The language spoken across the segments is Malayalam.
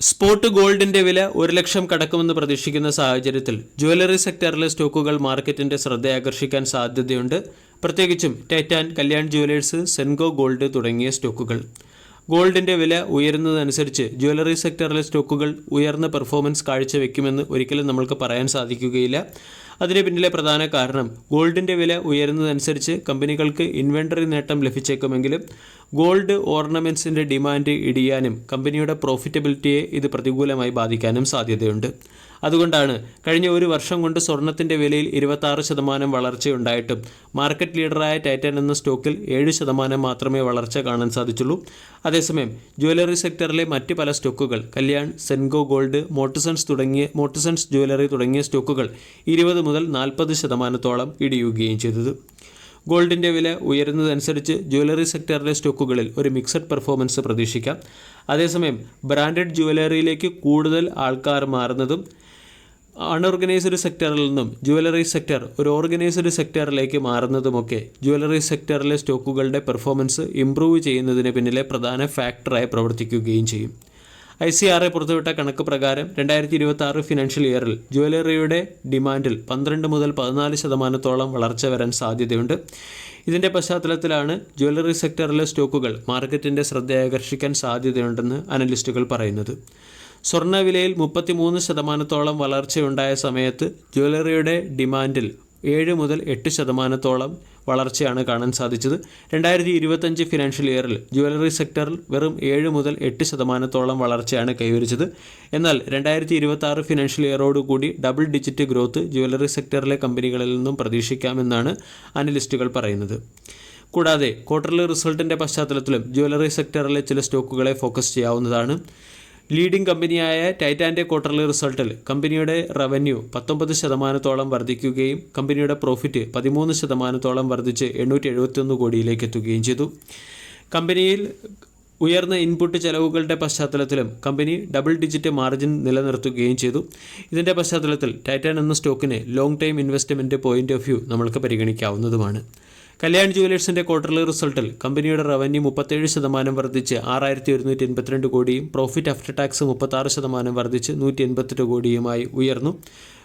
സ്പോട്ട് ഗോൾഡിന്റെ വില ഒരു ലക്ഷം കടക്കുമെന്ന് പ്രതീക്ഷിക്കുന്ന സാഹചര്യത്തിൽ ജ്വല്ലറി സെക്ടറിലെ സ്റ്റോക്കുകൾ മാർക്കറ്റിന്റെ ശ്രദ്ധയാകർഷിക്കാൻ സാധ്യതയുണ്ട്. പ്രത്യേകിച്ചും Titan Kalyan jewellers Senco gold തുടങ്ങിയ സ്റ്റോക്കുകൾ. ഗോൾഡിന്റെ വില ഉയരുന്നതനുസരിച്ച് ജ്വല്ലറി സെക്ടറിലെ സ്റ്റോക്കുകൾ ഉയർന്ന പെർഫോമൻസ് കാഴ്ചവെക്കുമെന്ന് ഒരിക്കലും നമ്മൾക്ക് പറയാൻ സാധിക്കുകയില്ല. അതിന് പിന്നിലെ പ്രധാന കാരണം ഗോൾഡിന്റെ വില ഉയരുന്നതനുസരിച്ച് കമ്പനികൾക്ക് ഇൻവെന്ററി നേട്ടം ലഭിച്ചേക്കുമെങ്കിലും ഗോൾഡ് ഓർണമെൻസിന്റെ ഡിമാൻഡ് ഇടിയാനും കമ്പനിയുടെ പ്രോഫിറ്റബിലിറ്റിയെ ഇത് പ്രതികൂലമായി ബാധിക്കാനും സാധ്യതയുണ്ട്. അതുകൊണ്ടാണ് കഴിഞ്ഞ ഒരു വർഷം കൊണ്ട് സ്വർണത്തിന്റെ വിലയിൽ ഇരുപത്താറ് ശതമാനം വളർച്ചയുണ്ടായിട്ടും മാർക്കറ്റ് ലീഡറായ ടൈറ്റൻ എന്ന സ്റ്റോക്കിൽ ഏഴ് ശതമാനം മാത്രമേ വളർച്ച കാണാൻ സാധിച്ചുള്ളൂ. അതേസമയം ജ്വല്ലറി സെക്ടറിലെ മറ്റ് പല സ്റ്റോക്കുകൾ കല്യാൺ സെൻഗോ ഗോൾഡ് മോട്ടിസൺസ് തുടങ്ങിയ മോട്ടിസൺസ് ജ്വല്ലറി തുടങ്ങിയ സ്റ്റോക്കുകൾ ഇരുപത് മുതൽ നാൽപ്പത് ശതമാനത്തോളം ഇടിയുകയും ചെയ്തത്. ഗോൾഡിന്റെ വില ഉയരുന്നതനുസരിച്ച് ജ്വല്ലറി സെക്ടറിലെ സ്റ്റോക്കുകളിൽ ഒരു മിക്സഡ് പെർഫോമൻസ് പ്രതീക്ഷിക്കാം. അതേസമയം ബ്രാൻഡഡ് ജ്വല്ലറിയിലേക്ക് കൂടുതൽ ആൾക്കാർ മാറുന്നതും അൺഓർഗനൈസ്ഡ് സെക്ടറിൽ നിന്നും ജ്വല്ലറി സെക്ടർ ഒരു ഓർഗനൈസ്ഡ് സെക്ടറിലേക്ക് മാറുന്നതുമൊക്കെ ജ്വല്ലറി സെക്ടറിലെ സ്റ്റോക്കുകളുടെ പെർഫോമൻസ് ഇംപ്രൂവ് ചെയ്യുന്നതിന് പിന്നിലെ പ്രധാന ഫാക്ടറായി പ്രവർത്തിക്കുകയും ചെയ്യും. ഐ സി ആർ എ പുറത്തുവിട്ട കണക്ക് പ്രകാരം രണ്ടായിരത്തി ഇരുപത്തി ആറ് ഫിനാൻഷ്യൽ ഇയറിൽ ജ്വല്ലറിയുടെ ഡിമാൻഡിൽ പന്ത്രണ്ട് മുതൽ പതിനാല് ശതമാനത്തോളം വളർച്ച വരാൻ സാധ്യതയുണ്ട്. ഇതിന്റെ പശ്ചാത്തലത്തിലാണ് ജ്വല്ലറി സെക്ടറിലെ സ്റ്റോക്കുകൾ മാർക്കറ്റിന്റെ ശ്രദ്ധയാകർഷിക്കാൻ സാധ്യതയുണ്ടെന്ന് അനലിസ്റ്റുകൾ പറയുന്നത്. സ്വർണവിലയിൽ മുപ്പത്തിമൂന്ന് ശതമാനത്തോളം വളർച്ചയുണ്ടായ സമയത്ത് ജ്വല്ലറിയുടെ ഡിമാൻഡിൽ ഏഴ് മുതൽ എട്ട് ശതമാനത്തോളം വളർച്ചയാണ് കാണാൻ സാധിച്ചത്. രണ്ടായിരത്തി ഇരുപത്തഞ്ച് ഫിനാൻഷ്യൽ ഇയറിൽ ജ്വല്ലറി സെക്ടറിൽ വെറും ഏഴ് മുതൽ എട്ട് ശതമാനത്തോളം വളർച്ചയാണ് കൈവരിച്ചത്. എന്നാൽ രണ്ടായിരത്തി ഇരുപത്തി ആറ് ഫിനാൻഷ്യൽ ഇയറോടുകൂടി ഡബിൾ ഡിജിറ്റ് ഗ്രോത്ത് ജ്വല്ലറി സെക്ടറിലെ കമ്പനികളിൽ നിന്നും പ്രതീക്ഷിക്കാമെന്നാണ് അനലിസ്റ്റുകൾ പറയുന്നത്. കൂടാതെ ക്വാർട്ടർലി റിസൾട്ടിന്റെ പശ്ചാത്തലത്തിലും ജ്വല്ലറി സെക്ടറിലെ ചില സ്റ്റോക്കുകളെ ഫോക്കസ് ചെയ്യാവുന്നതാണ്. ലീഡിംഗ് കമ്പനിയായ ടൈറ്റാന്റെ ക്വാർട്ടർലി റിസൾട്ടിൽ കമ്പനിയുടെ റവന്യൂ പത്തൊമ്പത് ശതമാനത്തോളം വർദ്ധിക്കുകയും കമ്പനിയുടെ പ്രോഫിറ്റ് പതിമൂന്ന് ശതമാനത്തോളം വർദ്ധിച്ച് എണ്ണൂറ്റി എഴുപത്തിയൊന്ന് കോടിയിലേക്ക് എത്തുകയും ചെയ്തു. കമ്പനിയിൽ ഉയർന്ന ഇൻപുട്ട് ചെലവുകളുടെ പശ്ചാത്തലത്തിലും കമ്പനി ഡബിൾ ഡിജിറ്റ് മാർജിൻ നിലനിർത്തുകയും ചെയ്തു. ഇതിന്റെ പശ്ചാത്തലത്തിൽ ടൈറ്റാൻ എന്ന സ്റ്റോക്കിനെ long time investment point of view നമ്മൾക്ക് പരിഗണിക്കാവുന്നതുമാണ്. കല്യാൺ ജുവലേഴ്സിന്റെ ക്വാർട്ടർലി റിസൾട്ടിൽ കമ്പനിയുടെ റവന്യൂ മുപ്പത്തേഴ് ശതമാനം വർദ്ധിച്ച് ആറായിരത്തി ഒരുന്നൂറ്റി എൺപത്തിരണ്ട് കോടിയും പ്രോഫിറ്റ് ആഫ്റ്റർ ടാക്സ് മുപ്പത്താറ് ശതമാനം വർദ്ധിച്ച് നൂറ്റി എൺപത്തെട്ട് കോടിയുമായി ഉയർന്നു.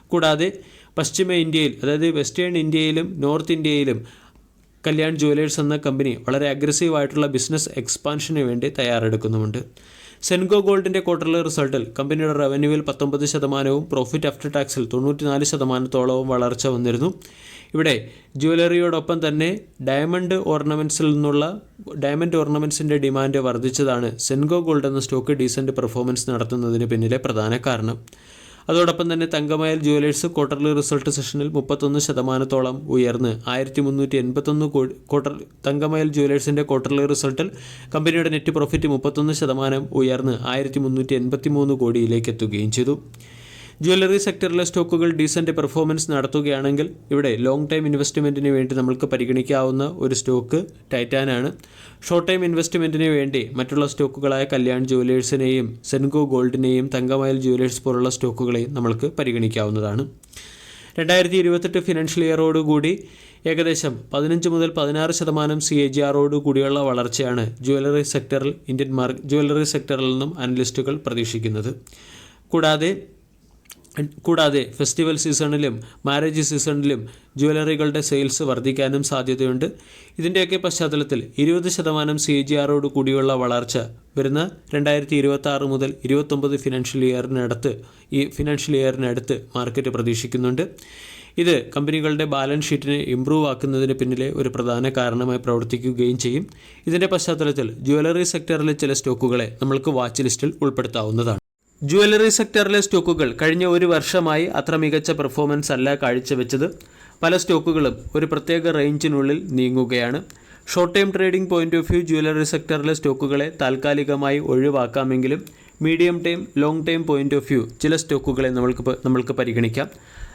കൂടാതെ പശ്ചിമ ഇന്ത്യയിൽ അതായത് വെസ്റ്റേൺ ഇന്ത്യയിലും നോർത്ത് ഇന്ത്യയിലും കല്യാൺ ജുവലേഴ്സ് എന്ന കമ്പനി വളരെ അഗ്രസീവായിട്ടുള്ള ബിസിനസ് എക്സ്പാൻഷന് വേണ്ടി തയ്യാറെടുക്കുന്നുമുണ്ട്. സെൻഗോ ഗോൾഡിന്റെ ക്വാർട്ടർലി റിസൾട്ടിൽ കമ്പനിയുടെ റവന്യൂവിൽ പത്തൊമ്പത് ശതമാനവും പ്രോഫിറ്റ് ആഫ്റ്റർ ടാക്സിൽ തൊണ്ണൂറ്റിനാല് ശതമാനത്തോളവും വളർച്ച വന്നിരുന്നു. ഇവിടെ ജുവലറിയോടൊപ്പം തന്നെ ഡയമണ്ട് ഓർണമെന്റ്സിൽ നിന്നുള്ള ഡയമണ്ട് ഓർണമെന്റ്സിന്റെ ഡിമാൻഡ് വർദ്ധിച്ചതാണ് സെൻഗോ ഗോൾഡ് എന്ന സ്റ്റോക്ക് ഡീസന്റ് പെർഫോമൻസ് നടത്തുന്നതിന് പിന്നിലെ പ്രധാന കാരണം. അതോടൊപ്പം തന്നെ തങ്കമയൽ ജുവലേഴ്സ് ക്വാർട്ടർലി റിസൾട്ട് സെഷനിൽ മുപ്പത്തൊന്ന് ശതമാനത്തോളം ഉയർന്ന് ആയിരത്തി മുന്നൂറ്റി എൺപത്തൊന്ന് കോടി ക്വാർട്ടർ തങ്കമയൽ ജുവലേഴ്സിന്റെ ക്വാർട്ടർലി റിസൾട്ടിൽ കമ്പനിയുടെ നെറ്റ് പ്രോഫിറ്റ് മുപ്പത്തൊന്ന് ശതമാനം ഉയർന്ന് ആയിരത്തി മുന്നൂറ്റി എൺപത്തി മൂന്ന് കോടിയിലേക്ക് എത്തുകയും ചെയ്തു. ജ്വല്ലറി സെക്ടറിലെ സ്റ്റോക്കുകൾ ഡീസന്റ് പെർഫോമൻസ് നടത്തുകയാണെങ്കിൽ ഇവിടെ ലോങ് ടൈം ഇൻവെസ്റ്റ്മെന്റിന് വേണ്ടി നമ്മൾക്ക് പരിഗണിക്കാവുന്ന ഒരു സ്റ്റോക്ക് ടൈറ്റാനാണ് ഷോർട്ട് ടൈം ഇൻവെസ്റ്റ്മെന്റിന് വേണ്ടി മറ്റുള്ള സ്റ്റോക്കുകളായ കല്യാൺ ജുവലേഴ്സിനെയും സെൻഗോ ഗോൾഡിനെയും തങ്കമയൽ ജുവലേഴ്സ് പോലുള്ള സ്റ്റോക്കുകളെയും നമ്മൾക്ക് പരിഗണിക്കാവുന്നതാണ്. രണ്ടായിരത്തി ഇരുപത്തെട്ട് ഫിനാൻഷ്യൽ ഇയറോടുകൂടി ഏകദേശം പതിനഞ്ച് മുതൽ പതിനാറ് ശതമാനം സി എ ജി ആറോട് കൂടിയുള്ള വളർച്ചയാണ് ജ്വല്ലറി സെക്ടറിൽ ഇന്ത്യൻ മാർക്ക് ജ്വല്ലറി സെക്ടറിൽ നിന്നും അനലിസ്റ്റുകൾ പ്രതീക്ഷിക്കുന്നത്. കൂടാതെ കൂടാതെ ഫെസ്റ്റിവൽ സീസണിലും മാരേജ് സീസണിലും ജുവലറികളുടെ സെയിൽസ് വർദ്ധിക്കാനും സാധ്യതയുണ്ട്. ഇതിന്റെയൊക്കെ പശ്ചാത്തലത്തിൽ ഇരുപത് ശതമാനം സി ജി ആറോട് കൂടിയുള്ള വളർച്ച വരുന്ന രണ്ടായിരത്തി ഇരുപത്തി ആറ് മുതൽ ഇരുപത്തൊമ്പത് ഫിനാൻഷ്യൽ ഇയറിനടുത്ത് ഈ ഫിനാൻഷ്യൽ ഇയറിനടുത്ത് മാർക്കറ്റ് പ്രതീക്ഷിക്കുന്നുണ്ട്. ഇത് കമ്പനികളുടെ ബാലൻസ് ഷീറ്റിനെ ഇംപ്രൂവ് ആക്കുന്നതിന് പിന്നിലെ ഒരു പ്രധാന കാരണമായി പ്രവർത്തിക്കുകയും ചെയ്യും. ഇതിന്റെ പശ്ചാത്തലത്തിൽ ജ്വല്ലറി സെക്ടറിലെ ചില സ്റ്റോക്കുകളെ നമ്മൾക്ക് വാച്ച് ലിസ്റ്റിൽ ഉൾപ്പെടുത്താവുന്നതാണ്. ജ്വല്ലറി സെക്ടറിലെ സ്റ്റോക്കുകൾ കഴിഞ്ഞ ഒരു വർഷമായി അത്ര മികച്ച പെർഫോമൻസ് അല്ല കാഴ്ചവെച്ചത്. പല സ്റ്റോക്കുകളും ഒരു പ്രത്യേക റേഞ്ചിനുള്ളിൽ നീങ്ങുകയാണ്. Short time trading point of view jewellery സെക്ടറിലെ സ്റ്റോക്കുകളെ താൽക്കാലികമായി ഒഴിവാക്കാമെങ്കിലും medium time long time point of view ചില സ്റ്റോക്കുകളെ നമ്മൾക്ക് നമ്മൾക്ക് പരിഗണിക്കാം.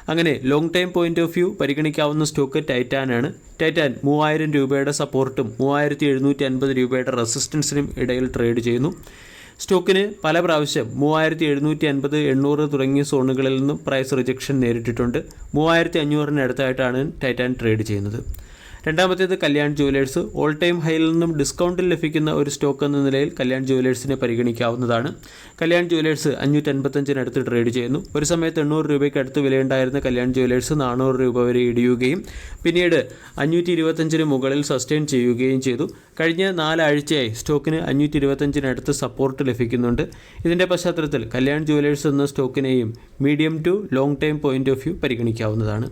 അങ്ങനെ long time point of view പരിഗണിക്കാവുന്ന stock ടൈറ്റാനാണ് ടൈറ്റാൻ മൂവായിരം രൂപയുടെ സപ്പോർട്ടും മൂവായിരത്തി എഴുന്നൂറ്റി അൻപത് രൂപയുടെ റെസിസ്റ്റൻസിനും ഇടയിൽ ട്രേഡ് ചെയ്യുന്നു. സ്റ്റോക്കിന് പല പ്രാവശ്യം മൂവായിരത്തി എഴുന്നൂറ്റി അൻപത് എണ്ണൂറ് തുടങ്ങിയ സോണുകളിൽ നിന്നും പ്രൈസ് റിജക്ഷൻ നേരിട്ടിട്ടുണ്ട്. മൂവായിരത്തി അഞ്ഞൂറിന് അടുത്തായിട്ടാണ് ടൈറ്റാൻ ട്രേഡ് ചെയ്യുന്നത്. രണ്ടാമത്തേത് കല്യാൺ ജുവലേഴ്സ് ഓൾ ടൈം ഹൈയിൽ നിന്നും ഡിസ്കൗണ്ടിൽ ലഭിക്കുന്ന ഒരു സ്റ്റോക്ക് എന്ന നിലയിൽ കല്യാൺ ജുവലേഴ്സിനെ പരിഗണിക്കാവുന്നതാണ്. കല്യാൺ ജുവലേഴ്സ് അഞ്ഞൂറ്റി അൻപത്തഞ്ചിനടുത്ത് ട്രേഡ് ചെയ്യുന്നു. ഒരു സമയത്ത് എണ്ണൂറ് രൂപയ്ക്ക് അടുത്ത് വിലയുണ്ടായിരുന്ന കല്യാൺ ജുവലേഴ്സ് നാനൂറ് രൂപ വരെ ഇടിയുകയും പിന്നീട് അഞ്ഞൂറ്റി ഇരുപത്തഞ്ചിന് മുകളിൽ സസ്റ്റെയിൻ ചെയ്യുകയും ചെയ്തു. കഴിഞ്ഞ നാലാഴ്ചയായി സ്റ്റോക്കിന് അഞ്ഞൂറ്റി ഇരുപത്തഞ്ചിനടുത്ത് സപ്പോർട്ട് ലഭിക്കുന്നുണ്ട്. ഇതിന്റെ പശ്ചാത്തലത്തിൽ കല്യാൺ ജുവലേഴ്സ് എന്ന സ്റ്റോക്കിനെയും medium to long time point of view പരിഗണിക്കാവുന്നതാണ്.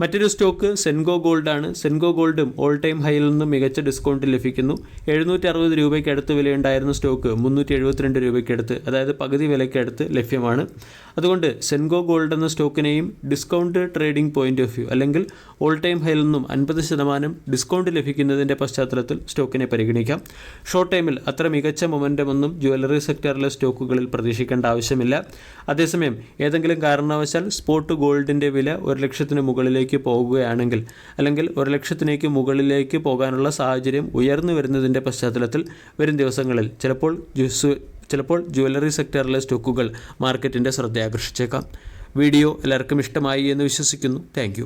മറ്റൊരു സ്റ്റോക്ക് സെൻഗോ ഗോൾഡാണ് സെൻഗോ ഗോൾഡും ഓൾ ടൈം ഹൈയിൽ നിന്നും മികച്ച ഡിസ്കൗണ്ട് ലഭിക്കുന്നു. എഴുന്നൂറ്റി അറുപത് രൂപയ്ക്ക് അടുത്ത് വിലയുണ്ടായിരുന്ന സ്റ്റോക്ക് മുന്നൂറ്റി എഴുപത്തിരണ്ട് രൂപയ്ക്കടുത്ത് അതായത് പകുതി വിലയ്ക്കടുത്ത് ലഭ്യമാണ്. അതുകൊണ്ട് സെൻഗോ ഗോൾഡ് എന്ന സ്റ്റോക്കിനെയും discount trading point of view അല്ലെങ്കിൽ ഓൾ ടൈം ഹൈയിൽ നിന്നും അൻപത് ശതമാനം ഡിസ്കൗണ്ട് ലഭിക്കുന്നതിന്റെ പശ്ചാത്തലത്തിൽ സ്റ്റോക്കിനെ പരിഗണിക്കാം. ഷോർട്ട് ടൈമിൽ അത്ര മികച്ച മൊമെന്റമൊന്നും ജ്വല്ലറി സെക്ടറിലെ സ്റ്റോക്കുകളിൽ പ്രതീക്ഷിക്കേണ്ട ആവശ്യമില്ല. അതേസമയം ഏതെങ്കിലും കാരണവശാൽ സ്പോട്ട് ഗോൾഡിന്റെ വില ഒരു ലക്ഷത്തിന് മുകളിലേക്ക് പോകുകയാണെങ്കിൽ അല്ലെങ്കിൽ ഒരു ലക്ഷത്തിലേക്ക് മുകളിലേക്ക് പോകാനുള്ള സാഹചര്യം ഉയർന്നു വരുന്നതിന്റെ പശ്ചാത്തലത്തിൽ വരും ദിവസങ്ങളിൽ ചിലപ്പോൾ ജ്യൂസ് ചിലപ്പോൾ ജ്വല്ലറി സെക്ടറിലെ സ്റ്റോക്കുകൾ മാർക്കറ്റിന്റെ ശ്രദ്ധ ആകർഷിച്ചേക്കാം വീഡിയോ എല്ലാവർക്കും ഇഷ്ടമായി എന്ന് വിശ്വസിക്കുന്നു. താങ്ക്